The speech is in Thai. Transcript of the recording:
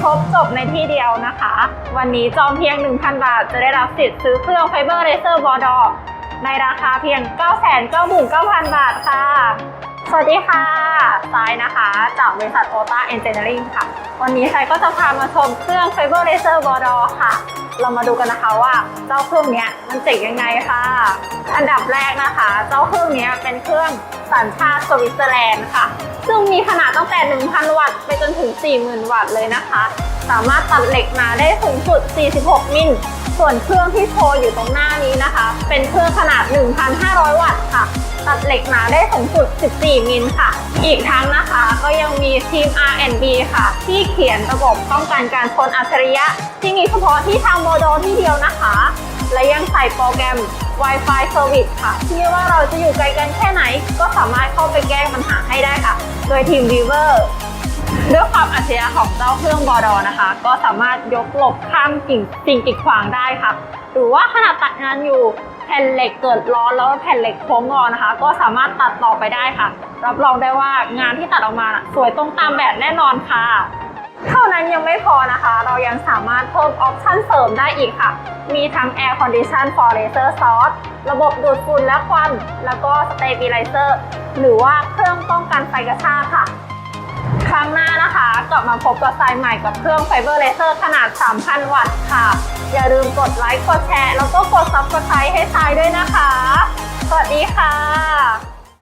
ครบจบในที่เดียวนะคะ วันนี้จองเพียง 1,000 บาท จะได้รับสิทธิ์ซื้อเครื่องไฟเบอร์เลเซอร์บอดอในราคาเพียง 999,000 บาทค่ะ สวัสดีค่ะซายนะคะ จากบริษัทโอตาเอนจิเนียริงค่ะ วันนี้ซายก็จะพามาชมเครื่องไฟเบอร์เลเซอร์บอดอค่ะ เรามาดูกันนะคะว่าเจ้าเครื่องนี้มันเจ๋งยังไงค่ะ อันดับแรกนะคะ เจ้าเครื่องนี้เป็นเครื่องสัญชาติสวิตเซอร์แลนด์ค่ะ ซึ่งมีขนาดตั้งแต่ 1,000 วัตต์ไปจนถึง 40,000 วัตต์เลยนะคะ สามารถตัดเหล็กมาได้สูงสุด 46 มิล ส่วนเครื่องที่โชว์อยู่ตรงหน้านี้นะคะ เป็นเครื่องขนาด 1,500 วัตต์ ตัดเหล็กหนาได้สูงสุด 14 มิลค่ะ อีกทั้งนะคะก็ยังมีทีม R&B ค่ะ ที่เขียนระบบป้องกันการชนอัจฉริยะ ที่มีเฉพาะที่ทางโมโดที่เดียวนะคะ และยังใส่โปรแกรม Wi-Fi Service ค่ะที่ไม่ว่าเราจะอยู่ไกลกันแค่ไหน ก็สามารถเข้าไปแก้ปัญหาให้ได้ค่ะ โดยทีม Viver ด้วยความอัจฉริยะของเจ้าเครื่องบอดอนะคะ ก็สามารถยกหลบข้ามกิ่งสิ่งกีดขวางได้ค่ะ หรือว่าขณะตัดงานอยู่ ผ่นเหล็กเกิดร้อนแล้วแผ่นเหล็กโค้งงอนะคะ ก็สามารถตัดต่อไปได้ค่ะ รับรองได้ว่างานที่ตัดออกมาสวยตรงตามแบบแน่นอนค่ะ เท่านั้นยังไม่พอนะคะ เรายังสามารถเพิ่มออปชั่นเสริมได้อีกค่ะ มีทั้ง Air Condition for Laser Source ระบบดูดฝุ่นและควัน แล้วก็ Stabilizer หรือว่าเครื่องป้องกันไฟกระชากค่ะ ครั้งหน้านะคะ กลับมาพบกับทรายใหม่กับเครื่องไฟเบอร์เลเซอร์ขนาด 3,000 วัตต์ค่ะ อย่าลืมกดไลค์ กดแชร์ แล้วก็กด Subscribe ให้ทรายด้วยนะคะ สวัสดีค่ะ